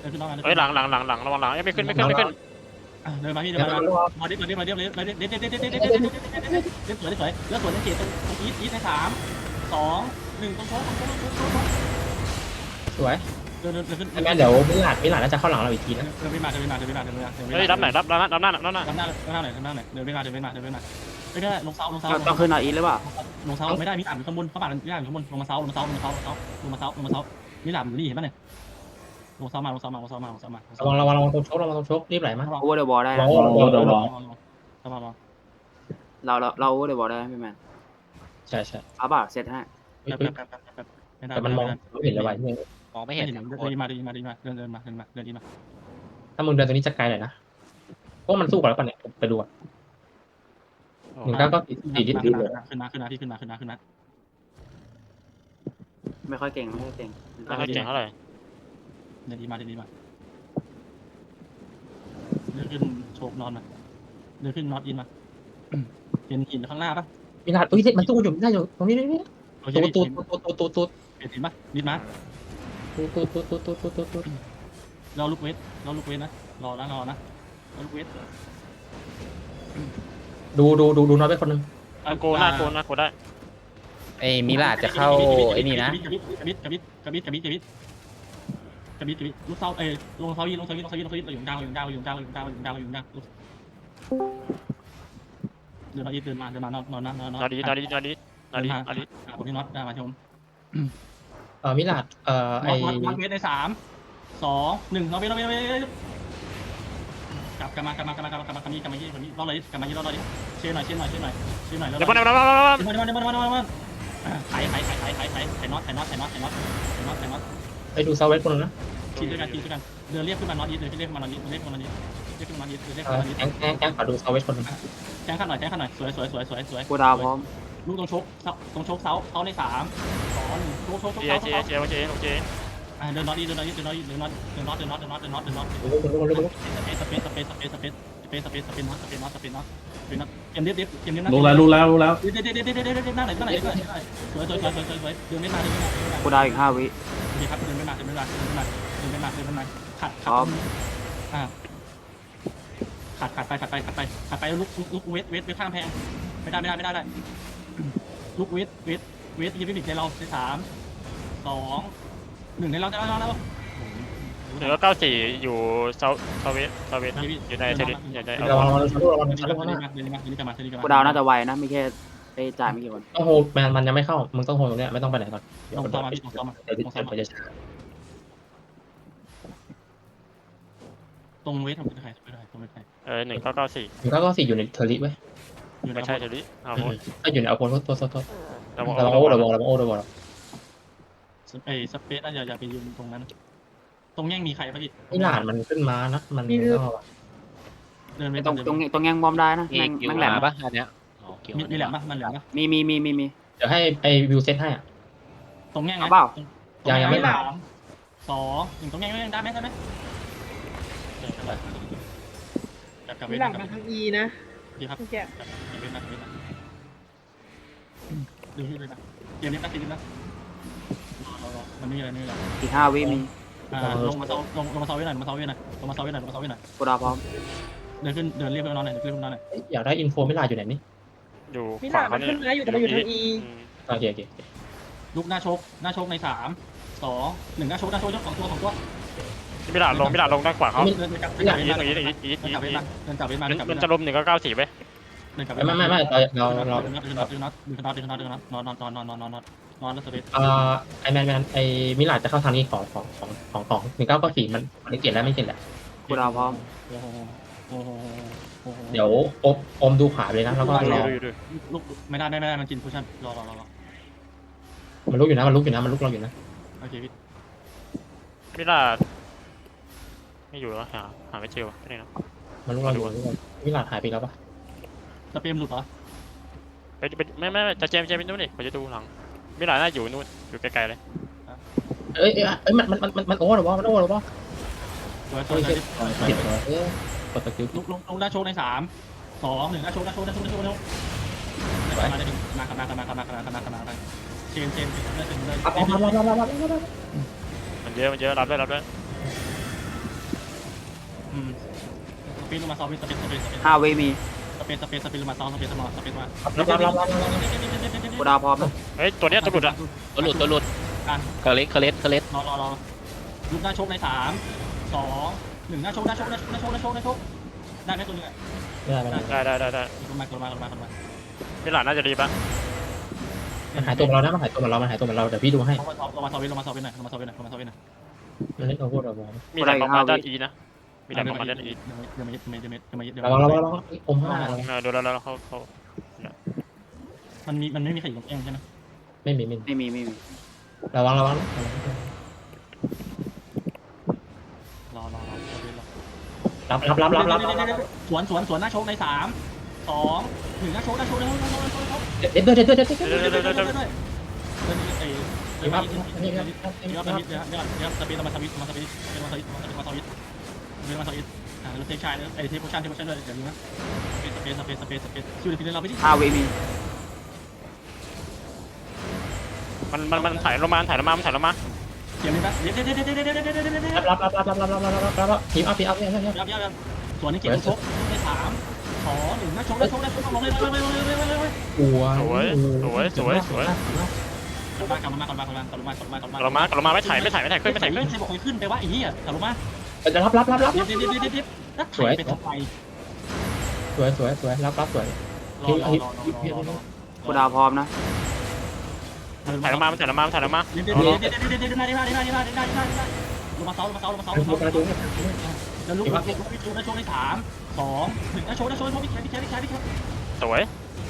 เดินขึ้นน้องมาเฮ้ยหลังหลังหลังหลังระวังหลังเอ้ยไม่ขึ้นไม่ขึ้นไม่ขึ้นอะเดินมาพี่เดิเดี๋ยนวมามันรอมาดิมาดิมาดิมาดิมาดิมาดิเด็ดเด็ดเด็ดเด็ดเด็ดเด็ดเด็ดเด็ดเด็ดเด็ดสวยสวยแล้วสวยในเขตตรงตรงอีทอีทในสามสองหนึ่งตรงโชว์ตรงโชว์ตรงโชว์ตรงโชว์สวยเดินเดินเดินขึ้นไอ้แม่เดี๋ยวมิลาดมิลาดน่าจะเข้าหลังเราอีกทีนะเดินไปมาเดินไปมาเดินไปมาเดินไปมาเดินไปมาเฮ้ยรับไหนรับรับรับหน้ารับหน้ารับหน้ารับหน้าหน่อยรับหน้าหน่อยเดินไปมาเดินไปมาเดินไปมาไม่ได้ลงเสาลงเสาต้องขึ้นเอาอีทหรือเปล่าลงเสาไม่ได้มีอ่านข้างบนเขาอ่านมีอ่านข้างบนลงมาเสาลงมาเสาลงมาเสาลงมาเสาลงมาเสามีหลามอยู่นี่เห็นป่ะเนี่ย ลงเสามาลงเสามาลงเสามาลงเสามาระวังระวังระวังตรงโชกระวังตรงโชกรีบไหลมา โอเวอร์เดอะบอลได้ระนะวังระวังระวังระวังเสามาลงเราเราเราโอเวอร์เดอะบอลได้ไหมพี่แมนใช่ใช่เอาเปล่าเซตให้แป๊บแป๊บแป๊บแป๊บแป๊บไม่ได้แต่มันมองไม่เห็นเลยว่ะเนี่ยมองไม่ไม่เห็เห็นนครับเดินมาเดินมาเดินมาเดินเดินมาเดินมาเดินมาถ้ามึงเดินตรงนี้จะไกลหน่อยนะเพราะมันสู้กันแล้วป่ะเนี่ยไปดูอะหนึ่งเก้าก็สี่ดิขึ้ดีนเลยมาขึ้นมาขึ้นมาที่ขึ้นมาขึ้นมาขึ้นมา ไม่ค่อยเก่งไม่ค่อยเก่งไม่ค่อยเก่งเท่าไหร่ เดินดีมาเดินดีมาเดินขึ้นโชกนอนมาเดินขึ้นน็อตอินมาเห็นหินข้างหน้าปะมิลาดอุ้ยมันสู้อยู่ได้อยู่ตรงนี้นี่ตูดตูดตูดตูดตูดตูดเห็นหินปะนิดมาตูดตูดตูดตูดตูดตูดตูดรอลูกเวทรอลูกเวทนะรอนะรอนะรอลูกเวทดูดูดูดูน้อยไปคนนึงโกหน้าโกหน้าโกได้ไอ้มิลาดจะเข้าไอ้นี่นะกระบิดกระบิดกระบิดกระบิดกระบิดกระบิด กระบิดกระบิดลูกเสาเอ้ยลงเสายีลงเสายีลงเสายีลงเสายีเราอยู่กลางเราอยู่กลางเราอยู่กลางเราอยู่กลางเราอยู่กลางเราอยู่กลางเดินมาอีเดินมาเดินมานอนนอนนอนนอนนาดีนาดีนาดีนาดีนาดีผมที่น็อตมาชมเอ่อมิลาดเอ่อไอน็อตน็อตเวทในสามสองหนึ่งน็อตเวทน็อตเวทน็อตเวทกลับกลับมากลับมากลับมากลับมากลับมากลับมากลับมายี่กลับมายี่รอเลยกลับมายี่รอเลยเชื่อหน่อยเชื่อหน่อยเชื่อหน่อยเชื่อหน่อยแล้วเดี๋ยวมันมันมันมันมันมันมันมันมันมันไถไถไถไถไถไถไถน็อตไถน็อตไถน็อตไถน็อตไถน็อตไถน็อต ไปดูเซาเวสคนนึงนะทีด้วยกันทีด้วยกันเดินเรียกขึ้นมาน็อตยีเดินเรียกขึ้นมาน็อตยีเดินเรียกขึ้นมาน็อตยีเรียกขึ้นมาน็อตยีเดินเรียกเอขึ้นอมาน็อตยีแก๊งแก๊งแก๊งขอดูเซาเวสคนนึงแจ้งขันหน่อยแจ้งขันหน่อยสวยสวยสวยสวยสวยกูดาวพร้อมลูกตรงชกตรงชกเสาเสาในสามสองหนึ่งชกชกชกเจเสาเจเสาเจเจเจเดินน็อตยีเดินน็อตยีเดินน็อตยีเดินน็อตเดินน็อตเดินน็อตเดินน็อตเดินน็อตเดินน็อตดูดูดูดูสเปซสเปซสเปซสเปซสเปซสเปซสเปซสเปซน็อตสเปซน็อตสเปซน็อตสเปซน็อตเกมเด็ดเด็ดเกมเด็ดนะรู้แล้วรู้แล้วรู้แล้วเด็ดเด็ดเด็ดเด็ดเด็ดเด็ดเด็ดหน้าไหนหน้าไหนหน้าไหนสวยสวยสวยสวยสวยสวยเดินไม่มาเดินไม่มาเดินไม่มากูดาวอีกห้าวิ โอเคครับเดินไม่มาเดินไม่มาเดินไม่มาเดินไม่มาเดินไม่มาขัดขัดอ่าขัดขัดไปขัดไปขัดไปขัดไปลุกลุกเวทเวทเวทข้างแพงไม่ได้ไม่ได้ไม่ได้ได้ลุกเวทเวทเวทยีบิบิกในเราในสามสองหนึ่งในเราจะเราแล้วหนึ่งก็เก้าสี่อยู่เซาเซาเวสเซาเวสนะอยู่ในเทเลอยู่ในระวังระวังระวังเดินระวังมาระวังเดินมาเดินมาเดินมาเดินมากูดาวน่าจะไวนะไม่แค่ ไปจ่ายไม่กี่วันต้องโฮแมนมันยังไม่เข้า มึงต้องโฮตรงเนี้ยไม่ต้องไปไหนก่อนเดี๋ยวลงเดี๋ซ้อมมายวพี่ลงซ้อมมาเดี๋ยวลงซ้อมมาเดี๋ยวจะช้าตรงเวททำเป็นใครเป็นใครตรงเป็นใครเออหนึ่งเก้าเก้าสี่หนึ่งเก้าก็สี่อยู่ในเทอร์ริเว้ยอยู่ในไม่ใช่เทเลเอาหมดถ้าอยู่ในเอาโพนโทษโทษโทษเราระวังโอ้ระวังระวังโอ้ระวังไอ้สเปซน่าจะอย่าไปยืนตรงนั้น ตรงแง่งมีใครป่ะพี่มิลาดมันขึ้นมานะมันต้องระวังเดินไปตรงตรงตรงแง่งบอมได้นะมีแม่งกิวแม่งแหหลลามปะอันเนี้ย อ๋อกิวมีมีแหลมป่ะมันแหลมป่ะมีมีมีมีมี เดี๋ยวให้ไอวิวเซตให้อะ ตรงแง่งเอาเปล่ายังยังไม่มาสามสองหนึ่งตรงแง่งได้ไหมได้ไหมกลับกลับเวมีทหลังกลับมาทางอีนะดีครับ เมื่อกี้กลับเวทนะเวทนะดูที่เลยนะเกมนี้ตัดสินนะรอรอมันนี่อะไรนี่อะไรอีกห้าวิมีอ่าลงมาเซาลงลงมาเซาเวทหน่อยลงมาเซาเวทหน่อยลงมาเซาเวทหน่อยลงมาเซาเวทหน่อยกูดาวพร้อมเดินขึ้นเดินเรียกเพื่อนนอนหน่อยเดินขึ้นเพื่อนนอนหน่อยอยากได้อินโฟมิลาดอยู่ไหนนี่ อยู่มีขหลัวางมาเขาขึ้เนี่ยนนะอยู่แต่มาอยู่ทางอีโอเคโอเคลุกหน้าชก หน้าชกในสามสองหนึ่งหน้าชกหน้าชกสองตัวสองตัวไม่ด่าลงไม่ด่าลงด้านขวาเขา เดินกลับเดินกลับเวทอีมาทอีทอีทเดิอีนทกลับเวทมาเดินกลับเวทมาเดินกลับเวมันทจะมาลมหนึ่งก็เก้าสี่ไปเดินกลับไม่ไม่ไม่เราเราเราเดินน็อตเดินน็อตเดินน็อตเดินน็อตเดินน็อตเดินน็อตนอนนอนนอนนอนนอนนอนนอนแล้วสเปซเอ่อไอแมนแมนไอมิลาดจะเข้าทางนี้ของของของของของหนึ่งเก้าก็สี่มันไม่เก่งแล้วไม่เก่งแล้วกูดาวพร้อมโอ้โหโอ้โหโอ้โห เดี๋ยวอมอมดูขวาไปเลยนะแล้วก็รอดูดูลุกไม่ได้ไม่ได้มันกินพุชั่นรอรอรอรอมันลุกอยู่นะมันลุกอยู่นะมันลุกเราอยู่นะโอเคพี่ไม่ด่าไม่อยู่แล้วหาหาไม่เจอวะไม่ได้นะมันลุกเราอยู่มิลาดหายไปแล้วปะสเปมหลุดเหรอไปไปไม่ไม่จะเจมเจมไปนู่นดิผมจะดูหลังไม่ด่าน่าอยู่นู่นอยู่ไกลๆเลยเอ้ยเอ้ยมันมันมันมันโอ้หรอวะมันโอ้หรอวะสวยสเฮ้วยยสวยผิ ดเออกดสกิลลุกลงลงหน้าโชว์ในสามสองหนึ่งหน้าโชว์หน้าโชว์หน้าโชว์หน้าโชว์หน้าโชว์มาได้มาขับมาขับมาขับมาขับมาขับมาขับมาเชนเชนเชนเลยเชนเลยมันเยอะมันเยอะรับได้รับได้รปีนลงมาซ้อฟสเปซสเปซสเปซห้าเวมีสเปซสเปซสเปซลงมาซ้อฟสปซลงมาสเปซมารับรับรับรับกูดาวพร้อมนะเฮ้ยตัวเนี้ยตัวหลุดอะตัวหลุดตัวหลุดกาเลสเคเลสเคเลสรอรอรอ ลุกหน้าชกในสามสองหนึ่งหน้าชกหน้าชกหน้าชกหน้าชกหน้าชกหน้าชกได้ไหมตัวนึงอะไม่ได้ไม่ได้ได้ได้ได้ได้ลงมาลงมาลงมาลงมามิลานน่าจะดีปะมันหายตัวเรานะมันหายตัวเรา มันหายตัวเรา เดี๋ยวพี่ดูให้ลงมาลงมาซอฟลงมาซอฟหน่อยลงมาซอฟหน่อยลงมาซอฟหน่อยมันเล่นเราพูดเราบอกมีหลายประมาณด้านอีนะมีหลายประมาณด้านอีเดี๋ยวมาเดี๋ยวมาเดี๋ยวมาเดี๋ยวมาเดี๋ยวระมาวังระวังระวังอมข้างหน้าเออดูแล้วแล้วเขาเขามันมีมันไม่มีใครอยู่ตรงเองใช่ไหมไม่มีไม่มีไม่มีไม่มีระวังระวัง รับรับรับรับรับสวนสวนสวนหน้าโชกในสามสองหนึ่งหน้าโชกหน้าโชกหน้าโชกหน้าชกหด้าชกหด้าชกเด็ดด้วยเด็ดด้วยเด็ดด้วยเด็ดด้วยเด็ดด้วยเด็ดด้วยเอ้ยเดี๋ยวมาเดี๋ยวมาเดี๋ยวมาเดี๋ยวสปีดมาสปีดมาสปีดมาสปีดมาสปีดมาสปีดมาสปีดอ่ดเราเด็ทคชายแล้วไอ้เทคโพชั่นเด็ดพชั่เด็ดด้วยเดี๋ยวดูนะสเด็ดเปซสเด็ดเปซสเปซคิวเดี๋ยวเด็ดเไปที่อดเวมีมันมันมันถ่ายลงมาถ่ายลงมเด็ดถ่ายลงมด เดี๋ยวนี้นะเดี๋ยวเดี๋ยวเดี๋ยวเดี๋ยวเดี๋ยวเดี๋ยวเดี๋ยวเดี๋ยวเดี๋ยวรับรับรับรับรับรับรับรับรับทีมอัพทีมอัพเนี่ยเนี่ยยับยับยับส่วนนี้เก็บชกในสามสองหนึ่งหน้าชกหน้าชกหน้าชกลงเลยลงเลยลงเลยลงเลยลงเลยกลัวกลับมากลับมากลับมากลับมากลับมากลับมากลับมากเรามากเรามาไม่ถ่ายไม่ถ่ายไม่ถ่ายขึ้นไม่ถ่ายขึ้นใครบอกให้ขึ้นไปว่าไอ้เหี้ยกลับมาจะรับรับรับรับเดี๋ยวเดี๋ยวเดี๋ยวเดี๋ยวเดี๋ยวแล้วถ่ายไปทำไมสวยสวยสวยรับรับสวยรอรอรอรอรอรอกูดาวพร้อมนะ ถ่ายลงมามันถ่ายลงมามันถ่ายลงมาเดี๋ยวเดี๋ยวเดี๋ยวเดี๋ยวเดี๋ยวเดี๋ยวได้ได้ได้ได้ได้ได้ได้ลงมาเซาลงมาเซาลงมาเซาลงมาเซาแล้วลุกลุกลุกพี่ชูนะโชว์ในสามสองหนึ่งนะโชว์นะโชว์โชว์พี่แคพี่แคพี่แคพี่แคสวย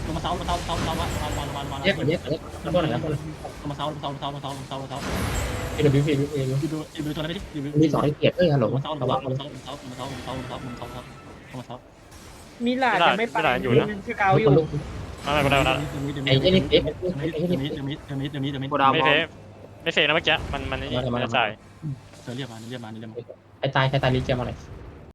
ลงมาเซาลงมาเซาเซาเซาลงมาลงมาลงมาเย็บเย็บเย็บรับตัวไหนรับตัวไหนลงมาเซาลงมาเซาลงมาเซาลงมาเซาลงมาเซาลงมาเซาเอวบีเอวบีเอวดูดูดูตัวนั้นไปดิดูมีสองเกียรติเอ้ยฮัลโหลลงมาเซาลงระมาวังเซาลงมาเซาลงมาเซาลงมาเซาลงมาเซาลงมาเซาลงมาเซามิลาจะไม่ไปสเกาอยู่ไม่ไม่ได้ไม่ได้ไอ้เจนี่เอ๊ะเดี๋ยวนี้เดี๋ยวนี้เดี๋ยวนี้เดี๋ยวนี้เดี๋ยวนี้เดี๋ยวนี้กูดาว ไม่ไม่กูได้กูได้ไอ้เจมิดเจมิดเจมิดเจมิดเจมิดเจมิดไม่เซฟไม่เซฟนะเมื่อกี้มันมันนี่มันจะจ่ายเธอเรียกมาเรียกมาเรียกมาไอ้ตายใครตายรีเจมอะไร